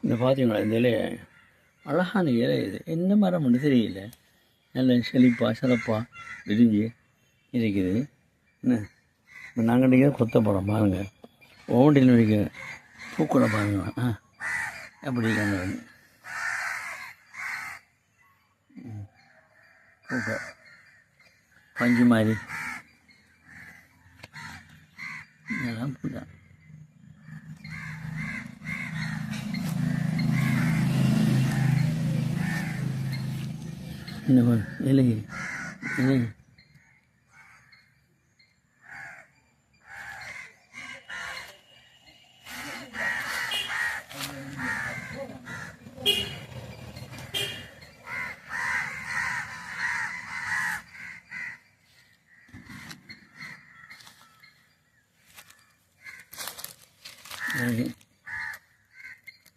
இந்த பார்த்தீங்களா இந்த இலையை? அழகான இலை இது. என்ன மரம்னு தெரியல. நல்ல செழிப்பாக சிறப்பாக விரிஞ்சு இருக்குது. என்ன? நாங்கள் நீங்கள் கொத்த போகிறோம் பாருங்கள் ஓண்டில் வைக்க பூக்கூட பாருங்க. ஆ எப்படி இருக்காங்க? ம். பூக்க. பஞ்சு மாதிரி. இதெல்லாம் பூதான் இந்த பாரு, இலை இலை இலை.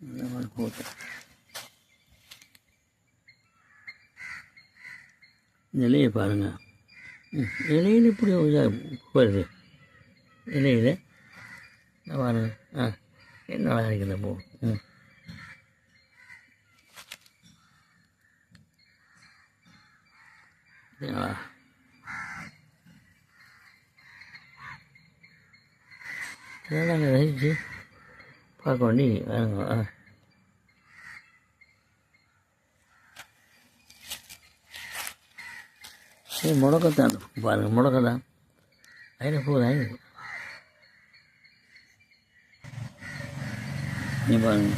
இந்த நிலையை பாருங்கள் ம், இலையில் இப்படி வருது இலையில் பாருங்கள் பாருங்க. ஆ என்ன அழகாக இருக்குது பூ ம் சரிங்களா? இதெல்லாம் நாங்கள் ரசித்து பார்க்க வேண்டி வேணுங்க சரி முடக்கத்தான் பாருங்கள் முடக்கத்தான் அதில் போகுதா நீ பாருங்க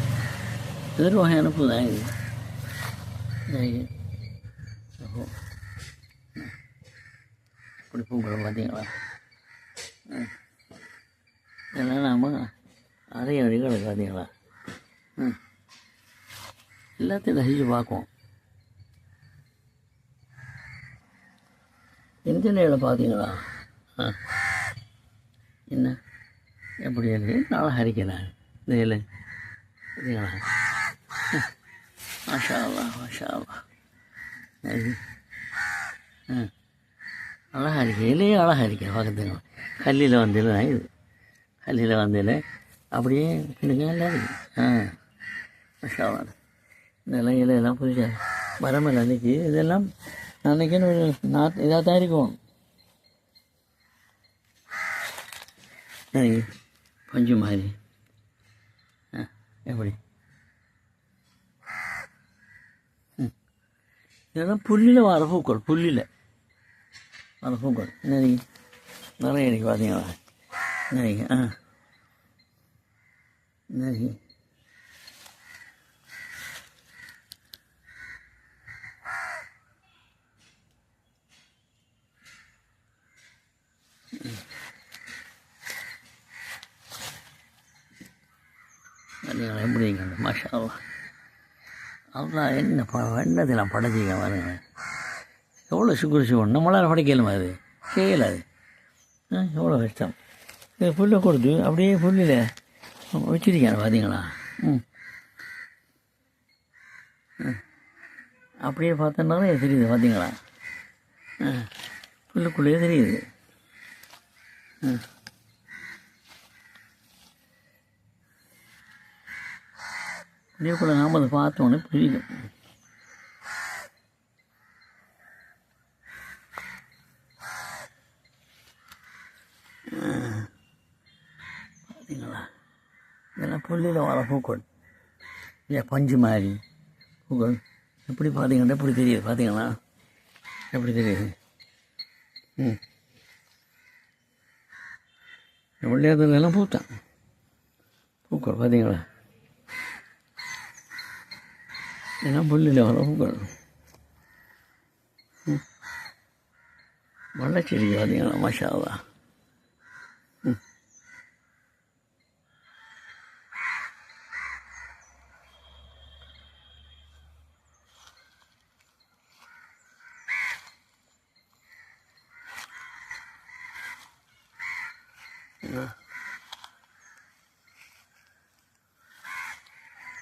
எதிர் வகையான பூ தான் இது இப்படி பூக்களை பார்த்தீங்களா ம். இதெல்லாம் நாம் அறைய வழிகளை பார்த்தீங்களா ம் எல்லாத்தையும் ரசித்து பார்க்குவோம் இந்த நிலையில் பார்த்தீங்களா என்ன? எப்படி இருக்கு? நல்லா ஹரிக்கிறேன் இந்த இலை பார்த்தீங்களா ம். மாஷா அழகாக இருக்கு இலையே அழகாக இருக்கு பக்கத்துக்கு. கல்லில் வந்ததில் தான் இது. கல்லில் வந்ததில் அப்படியே பின்னுங்க எல்லாம் இருக்கு. ஆ. மாஷா அல்லா இதெல்லாம் இலையெல்லாம் புரிஞ்சா மரமில்லை அன்றைக்கி இதெல்லாம் நினைக்கணும் ஒரு நாட் இதாக தான் இருக்கும் அன்னைக்கு பஞ்சு மாதிரி. ஆ எப்படி? இதெல்லாம் புல்லில் வர பூக்கள் புல்லில் வர பூக்கள். நிறைய நிறைய இருக்கு பார்த்தீங்களா? நிறைய ஆ. நிறைய நீங்கள் எப்படி இருக்கீங்க மாஷா அல்லாஹ். என்ன ப என்னதெல்லாம் படைச்சிக்க பாருங்க. எவ்வளோ சுக்குரு சிவன் நம்மளால் படைக்கலுமா அது? செய்யலை அது ஆ எவ்வளோ கஷ்டம். இது புல்லை கொடுத்து அப்படியே புல்லில் வச்சிருக்கேன் பார்த்தீங்களா? ம். ம். அப்படியே பார்த்தோன்னா தெரியுது பார்த்தீங்களா? ஆ. புல்லுக்குள்ளேயே தெரியுது. இதேக்குள்ள நாம் அதை பார்த்தோன்னே புரியும் பார்த்தீங்களா இதெல்லாம் புள்ளியில் வர பூக்கள். ஏன் பஞ்சு மாதிரி பூக்கள். எப்படி பார்த்தீங்கன்னா எப்படி தெரியுது? பார்த்தீங்களா எப்படி தெரியுது? ம். வெள்ளையாதுலாம் பூத்தான் பூக்கள் பார்த்தீங்களா இதெல்லாம் புல்லில் வர பூக்கள் ம். பார்த்தீங்களா மஷாவா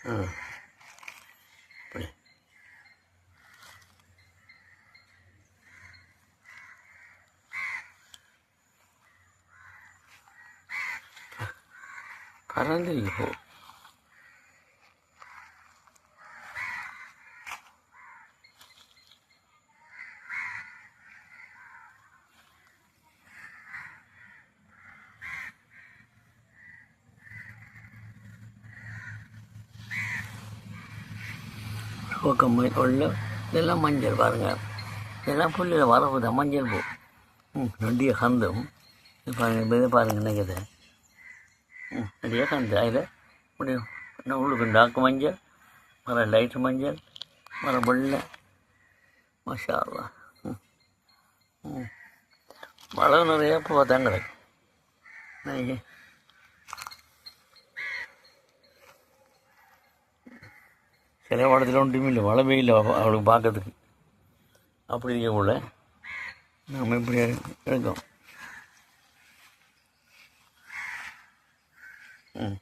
ஆ. அப்படி பக்கம் உள்ள இதெல்லாம் மஞ்சள் பாருங்க. இதெல்லாம் புள்ளியில் வரவு மஞ்சள் பூ. ம் நொண்டிய கந்தும். இது பாருங்க இப்போ இதை நினைக்கிது ம் நிறைய கந்து. அதில் முடியும் இன்னும் உள்ளுக்கு டாக்கு மஞ்சள் மர லைட் மஞ்சள் மர வெள்ளை. மஷா ம் ம். மழை நிறைய பூ தான் சில இடத்துல ஒன்றுமே இல்லை மழை பெய்யல அவளுக்கு பார்க்கறதுக்கு. அப்படி இருக்கக்குள்ள நாம் இப்படி எடுத்தோம் ம்.